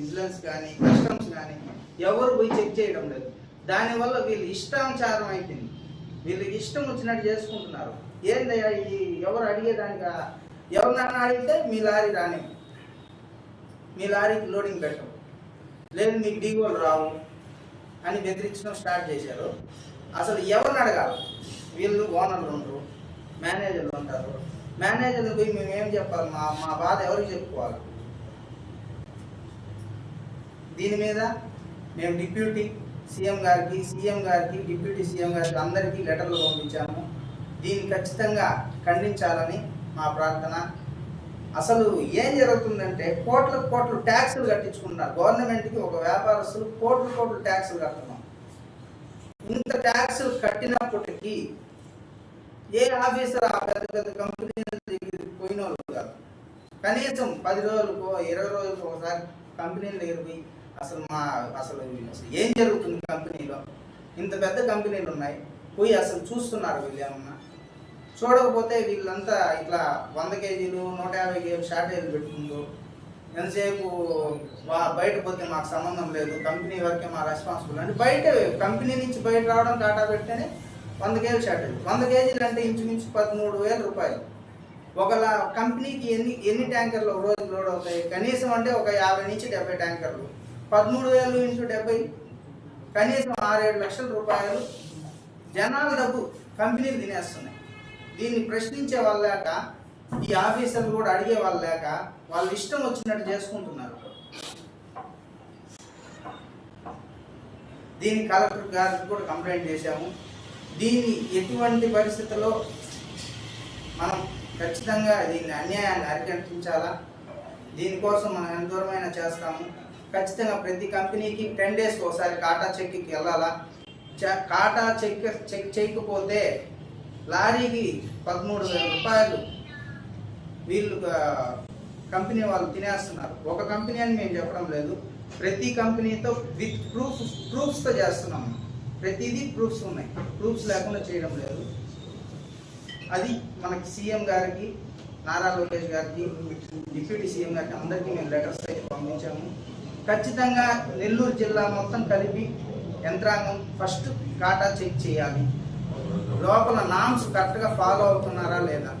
Vigilance కానీ customs కానీ ఎవరు పోయి చెక్ చేయడం లేదు. దానివల్ల వీళ్ళు ఇష్టానుసారం అయిపోయింది. వీళ్ళకి ఇష్టం వచ్చినట్టు చేసుకుంటున్నారు. ఏందయ్యా ఇది ఎవరు అడిగేదానిగా ఎవరినన్నా అడిగితే మీ లారీ రాని మీ లారీకి లోడింగ్ పెట్టం. లేదు మీకు డీగోలు రావు అని బెదిరించడం స్టార్ట్ చేశారు. అసలు ఎవరిని అడగాలి? వీళ్ళు ఓనర్లు ఉండరు మేనేజర్లు ఉంటారు. మేనేజర్లు పోయి మేము ఏం చెప్పాలి? మా మా బాధ ఎవరికి చెప్పుకోవాలి? దీని మీద మేము డిప్యూటీ సీఎం గారికి సీఎం గారికి డిప్యూటీ సీఎం గారికి అందరికీ లెటర్లు పంపించాము. దీన్ని ఖచ్చితంగా ఖండించాలని మా ప్రార్థన. అసలు ఏం జరుగుతుందంటే కోట్ల కోట్లు ట్యాక్సులు కట్టించుకుంటున్నారు. గవర్నమెంట్కి ఒక వ్యాపారస్తులు కోట్ల కోట్లు ట్యాక్సులు కడుతున్నాం ఇంత ట్యాక్సులు కట్టినప్పటికీ ఏ ఆఫీసర్ ఆ పెద్ద పెద్ద కంపెనీల దగ్గరికి పోయిన వాళ్ళు కాదు. కనీసం పది రోజులకో ఇరవై రోజులకో ఒకసారి కంపెనీల దగ్గర పోయి అసలు మా అసలు అసలు ఏం జరుగుతుంది కంపెనీలో? ఇంత పెద్ద కంపెనీలు ఉన్నాయి పోయి అసలు చూస్తున్నారు వీళ్ళు ఏమన్నా? చూడకపోతే వీళ్ళంతా ఇట్లా వంద కేజీలు నూట యాభై కేజీలు షార్టేజ్ పెట్టుకుంటూ ఎంతసేపు బయట పోతే మాకు సంబంధం లేదు కంపెనీ వరకే మా రెస్పాన్సిబుల్ అంటే బయట కంపెనీ నుంచి బయట రావడం టాటా పెడితేనే వంద కేజీలు షార్టేజ్ వంద కేజీలు అంటే ఇంచుమించు పదమూడు వేల రూపాయలు. ఒకలా కంపెనీకి ఎన్ని ఎన్ని ట్యాంకర్లు ఒక రోజు లోడ్ అవుతాయి? కనీసం అంటే ఒక యాభై నుంచి డెబ్బై ట్యాంకర్లు. పదమూడు వేలు ఇంటూ డెబ్బై కనీసం ఆరేడు లక్షల రూపాయలు జనాల డబ్బు కంపెనీలు తినేస్తున్నాయి. దీన్ని ప్రశ్నించే వాళ్ళు లేక ఈ ఆఫీసర్లు కూడా అడిగే వాళ్ళు లేక వాళ్ళు ఇష్టం వచ్చినట్టు చేసుకుంటున్నారు. దీన్ని కలెక్టర్ గారికి కూడా కంప్లైంట్ చేశాము. దీన్ని ఎటువంటి పరిస్థితుల్లో మనం ఖచ్చితంగా దీన్ని అన్యాయాన్ని అరికట్టించాలా? దీనికోసం మనం ఎంత దూరమైనా చేస్తాము. ఖచ్చితంగా ప్రతి కంపెనీకి టెన్ డేస్కి ఒకసారి కాటా చెక్కి వెళ్ళాలా? చ- కాటా చెక్ చెక్ చేయకపోతే లారీకి పదమూడు వేల రూపాయలు వీళ్ళు కంపెనీ వాళ్ళు తినేస్తున్నారు. ఒక కంపెనీ అని మేము చెప్పడం లేదు. ప్రతి కంపెనీతో విత్ ప్రూఫ్ ప్రూఫ్స్తో చేస్తున్నాము ప్రతిదీ ప్రూఫ్స్ ఉన్నాయి. ప్రూఫ్స్ లేకుండా చేయడం లేదు. అది మనకి సీఎం గారికి నారా లోకేష్ గారికి డిప్యూటీ సీఎం గారికి అందరికీ మేము లెటర్స్ అయితే పంపించాము. ఖచ్చితంగా నెల్లూరు జిల్లా మొత్తం కలిపి యంత్రాంగం ఫస్ట్ కాటా చెక్ చేయాలి. లోపల నామ్స్ కరెక్ట్గా ఫాలో అవుతున్నారా లేదా?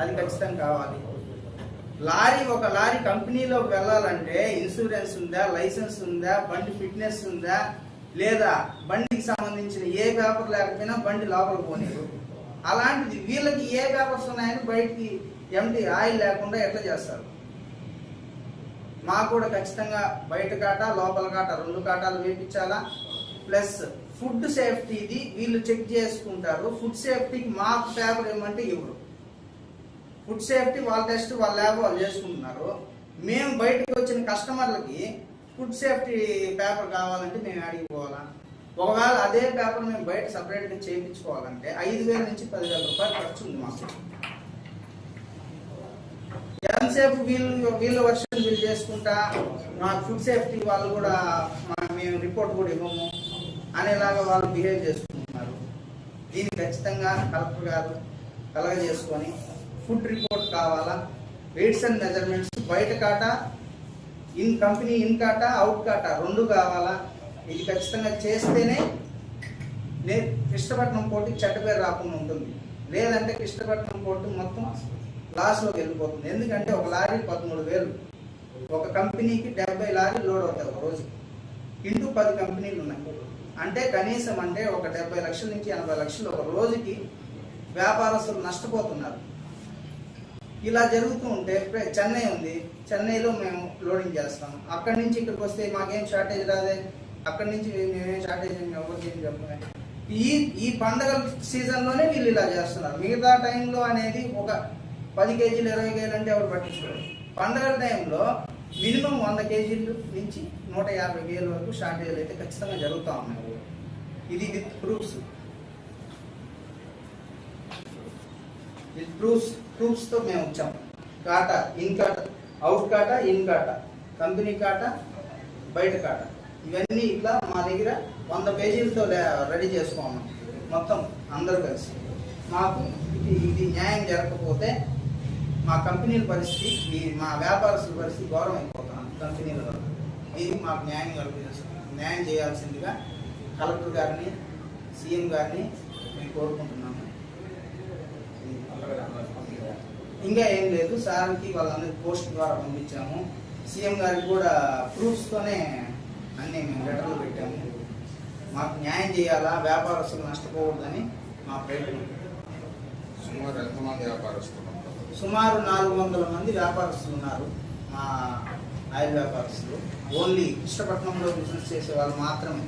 అది ఖచ్చితంగా కావాలి. లారీ ఒక లారీ కంపెనీలోకి వెళ్ళాలంటే ఇన్సూరెన్స్ ఉందా లైసెన్స్ ఉందా బండి ఫిట్నెస్ ఉందా లేదా బండికి సంబంధించిన ఏ పేపర్ లేకపోయినా బండి లోపల పోనీరు. అలాంటిది వీళ్ళకి ఏ పేపర్స్ ఉన్నాయని బయటికి ఎంటీ ఆయిల్ లేకుండా ఎట్లా చేస్తారు? మాకు కూడా ఖచ్చితంగా బయట కాట లోపల కాట రెండు కాటాలు వేపించాలా? ప్లస్ ఫుడ్ సేఫ్టీది వీళ్ళు చెక్ చేసుకుంటారు. ఫుడ్ సేఫ్టీకి మాకు పేపర్ ఏమంటే ఇవ్వరు ఫుడ్ సేఫ్టీ వాళ్ళ టెస్ట్ వాళ్ళ ల్యాబ్ వాళ్ళు చేసుకుంటున్నారు. మేము బయటకు వచ్చిన కస్టమర్లకి ఫుడ్ సేఫ్టీ పేపర్ కావాలంటే మేము అడిగిపోవాలా ఒకవేళ అదే పేపర్ మేము బయట సపరేట్గా చేయించుకోవాలంటే ఐదు వేల నుంచి పదివేల రూపాయలు ఖర్చు ఉంది మాకు. ఎంతసేపు వీళ్ళు వీళ్ళ వర్షన్ వీళ్ళు చేసుకుంటా మా ఫుడ్ సేఫ్టీ వాళ్ళు కూడా మేము రిపోర్ట్ కూడా ఇవ్వము అనేలాగా వాళ్ళు బిహేవ్ చేసుకుంటున్నారు. దీన్ని ఖచ్చితంగా కలెక్టర్ గారు కలగ చేసుకొని ఫుడ్ రిపోర్ట్ కావాలా? వెయిట్స్ అండ్ మెజర్మెంట్స్ బయట కాట? ఇన్ కంపెనీ ఇన్ కాట? అవుట్ కాట? రెండు కావాలా? ఇది ఖచ్చితంగా చేస్తేనే నే కృష్ణపట్నం పోటీ చెడ్డ పేరు రాకుండా ఉంటుంది. లేదంటే కృష్ణపట్నం పోటీ మొత్తం లాస్లోకి వెళ్ళిపోతుంది. ఎందుకంటే ఒక లారీ పదమూడు వేలు. ఒక కంపెనీకి డెబ్బై లారీ లోడ్ అవుతాయి ఒక రోజు ఇంటూ పది కంపెనీలు ఉన్నాయి. అంటే కనీసం అంటే ఒక డెబ్బై లక్షల నుంచి ఎనభై లక్షలు ఒక రోజుకి వ్యాపారస్తులు నష్టపోతున్నారు. ఇలా జరుగుతూ ఉంటే చెన్నై ఉంది. చెన్నైలో మేము లోడింగ్ చేస్తాం. అక్కడి నుంచి ఇక్కడికి వస్తే మాకేం షార్టేజ్ రాదే? అక్కడి నుంచి మేమేం షార్టేజ్ ఏం ఎవరికి ఏం ఈ ఈ పండగల సీజన్లోనే వీళ్ళు ఇలా చేస్తున్నారు. మిగతా టైంలో అనేది ఒక పది కేజీలు ఇరవై కేజీలు అంటే ఎవరు పట్టించుకోరు. పండగల టైంలో మినిమం వంద కేజీలు నుంచి నూట యాభై కేజీల వరకు షార్టేజ్ అయితే ఖచ్చితంగా జరుగుతూ ఉన్నాయి. ఇది విత్ ప్రూఫ్స్. విత్ ప్రూఫ్స్ ప్రూఫ్స్తో మేము వచ్చాము కాటా ఇన్ కాటా అవుట్ కాటా ఇన్ కాటా కంపెనీ కాటా బయట కాటా. ఇవన్నీ ఇట్లా మా దగ్గర వంద పేజీలతో రెడీ చేసుకోమని మొత్తం అందరూ కలిసి. మాకు ఇది ఇది న్యాయం జరగకపోతే మా కంపెనీల పరిస్థితి ఈ మా వ్యాపారస్తుల పరిస్థితి ఘోరం అయిపోతున్నాం కంపెనీల వల్ల దీనికి మాకు న్యాయం కల్పించాల్సి న్యాయం చేయాల్సిందిగా కలెక్టర్ గారిని సీఎం గారిని మేము కోరుకుంటున్నాము. ఇంకా ఏం లేదు సార్కి వాళ్ళందరికీ పోస్ట్ ద్వారా పంపించాము. సీఎం గారికి కూడా ప్రూఫ్స్తోనే అన్నీ మేము లెటర్లు పెట్టాము. మాకు న్యాయం చేయాలా వ్యాపారస్తులు నష్టపోకూడదని మా ప్రయత్నం. సుమారు ఎంతమంది వ్యాపారస్తులు? సుమారు నాలుగు వందల మంది వ్యాపారస్తులు ఉన్నారు. మా ఆయిల్ వ్యాపారస్తులు. ఓన్లీ కృష్ణపట్నంలో బిజినెస్ చేసే వాళ్ళు మాత్రమే.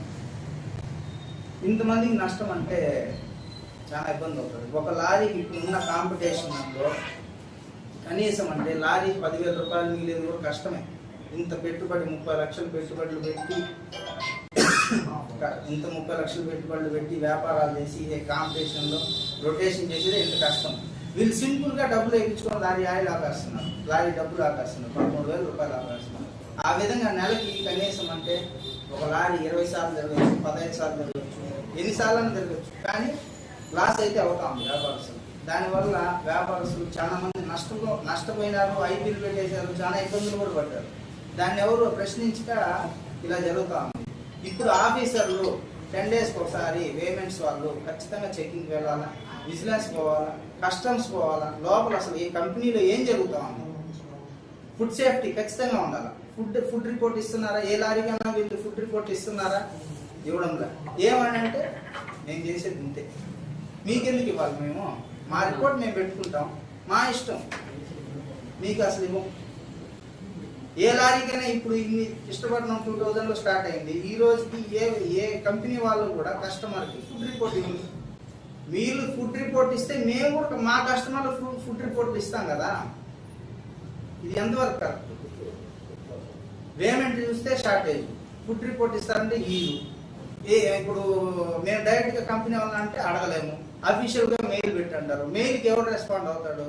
ఇంతమందికి నష్టం అంటే చాలా ఇబ్బంది అవుతుంది. ఒక లారీ ఇప్పుడు ఉన్న కాంపిటీషన్లో కనీసం అంటే లారీ పదివేల రూపాయలు మిగిలేదు కూడా కష్టమే. ఇంత పెట్టుబడి ముప్పై లక్షలు పెట్టుబడులు పెట్టి ఇంత ముప్పై లక్షలు పెట్టుబడులు పెట్టి వ్యాపారాలు చేసి ఇదే కాంపిటీషన్లో రొటేషన్ చేసేదే ఇంత కష్టం. వీళ్ళు సింపుల్గా డబ్బులు వేయించుకొని లారీ ఆయిల్ ఆపేస్తున్నారు. లారీ డబ్బులు ఆపేస్తున్నారు. పదమూడు వేల రూపాయలు ఆపేస్తున్నారు. ఆ విధంగా నెలకి కనీసం అంటే ఒక లారీ ఇరవై సార్లు తిరగచ్చు పదహైదు సార్లు జరగచ్చు ఎన్నిసార్లు అని తిరగచ్చు. కానీ లాస్ అయితే అవుతా వ్యాపారస్తులు. దానివల్ల వ్యాపారస్తులు చాలా మంది నష్టపో నష్టపోయినారు ఐపీలు పెట్టేశారు చాలా ఇబ్బందులు కూడా పడ్డారు. దాన్ని ఎవరు ప్రశ్నించక ఇలా జరుగుతూ ఉంది. ఇప్పుడు ఆఫీసర్లు టెన్ డేస్కి ఒకసారి పేమెంట్స్ వాళ్ళు ఖచ్చితంగా చెకింగ్ వెళ్ళాలా విజిలెన్స్ పోవాలా కస్టమ్స్ పోవాలా లోపల అసలు ఈ కంపెనీలో ఏం జరుగుతా ఉంది? ఫుడ్ సేఫ్టీ ఖచ్చితంగా ఉండాలి? ఫుడ్ ఫుడ్ రిపోర్ట్ ఇస్తున్నారా? ఏ లారీకైనా వీళ్ళు ఫుడ్ రిపోర్ట్ ఇస్తున్నారా? ఇవ్వడంలా ఏమని అంటే నేను చేసేది ఇంతే. మీకెందుకు ఇవ్వాలి మేము? మా రిపోర్ట్ మేము పెట్టుకుంటాం. మా ఇష్టం. మీకు అసలు ఇవ్వం. ఏ లారీకైనా ఇప్పుడు ఇన్ని ఇష్టపడడం టూ థౌజండ్లో స్టార్ట్ అయింది. ఈ రోజుకి ఏ ఏ కంపెనీ వాళ్ళు కూడా కస్టమర్కి ఫుడ్ రిపోర్ట్ ఇవ్వండి మీరు ఫుడ్ రిపోర్ట్ ఇస్తే మేము కూడా మా కస్టమర్లు ఫుడ్ ఫుడ్ రిపోర్ట్ ఇస్తాం కదా. ఇది ఎంతవరకు కరెక్ట్? పేమెంట్ చూస్తే షార్టేజ్. ఫుడ్ రిపోర్ట్ ఇస్తారంటే ఈ ఏ ఇప్పుడు మేము డైరెక్ట్గా కంపెనీ వాళ్ళంటే అంటే అడగలేము. అఫీషియల్గా మెయిల్ పెట్టంటారు. మెయిల్కి ఎవరు రెస్పాండ్ అవుతాడు?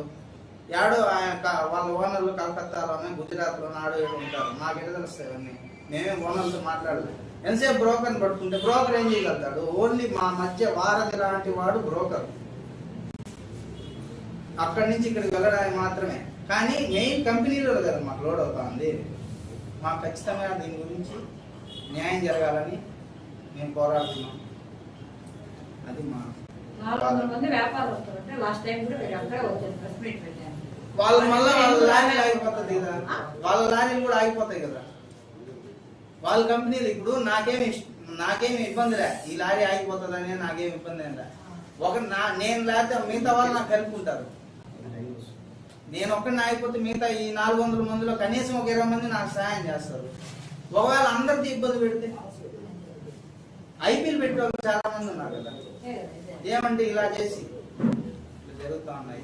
యాడో ఆయన యొక్క వాళ్ళ ఓనర్లు కలకత్తాలోనే గుజరాత్లో నాడు ఉంటారు. మాకు ఎక్కడ తెలుస్తాయి అవన్నీ మేమే ఓనర్తో మాట్లాడలేదు ఎంతసేపు బ్రోకర్ని పట్టుకుంటే బ్రోకర్ ఏం చేయగలుగుతాడు? ఓన్లీ మా మధ్య వారధి లాంటి వాడు బ్రోకర్. అక్కడి నుంచి ఇక్కడికి వెళ్ళడానికి మాత్రమే. కానీ మెయిన్ కంపెనీలో కదా మాకు లోడ్ అవుతుంది. మాకు ఖచ్చితంగా దీని గురించి న్యాయం జరగాలని మేము పోరాడుతున్నాం. అది మా నాలుగు వందల మంది వ్యాపారం అంటే లాస్ట్ టైం కూడా మీరు అక్కడే వచ్చారు ప్రెస్ మీట్ పెట్టారు. వాళ్ళ మళ్ళీ వాళ్ళ లారీలు ఆగిపోతుంది కదా. వాళ్ళ లారీలు కూడా ఆగిపోతాయి కదా. వాళ్ళ కంపెనీలు ఇప్పుడు నాకేమి నాకేమి ఇబ్బంది లే ఈ లారీ ఆగిపోతుందని నాకేమి ఇబ్బంది ఏం లే ఒక నా నేను లేకపోతే మిగతా వాళ్ళు నాకు కలుపుకుంటారు. నేను ఒక్కడిని ఆగిపోతే మిగతా ఈ నాలుగు వందల మందిలో కనీసం ఒక ఇరవై మంది నాకు సహాయం చేస్తారు. ఒకవేళ అందరికీ ఇబ్బంది పెడితే ఐపీఎల్ పెట్టే వాళ్ళు చాలా మంది ఉన్నారు కదా ఏమంటే ఇలా చేసి. జరుగుతా ఉన్నాయి.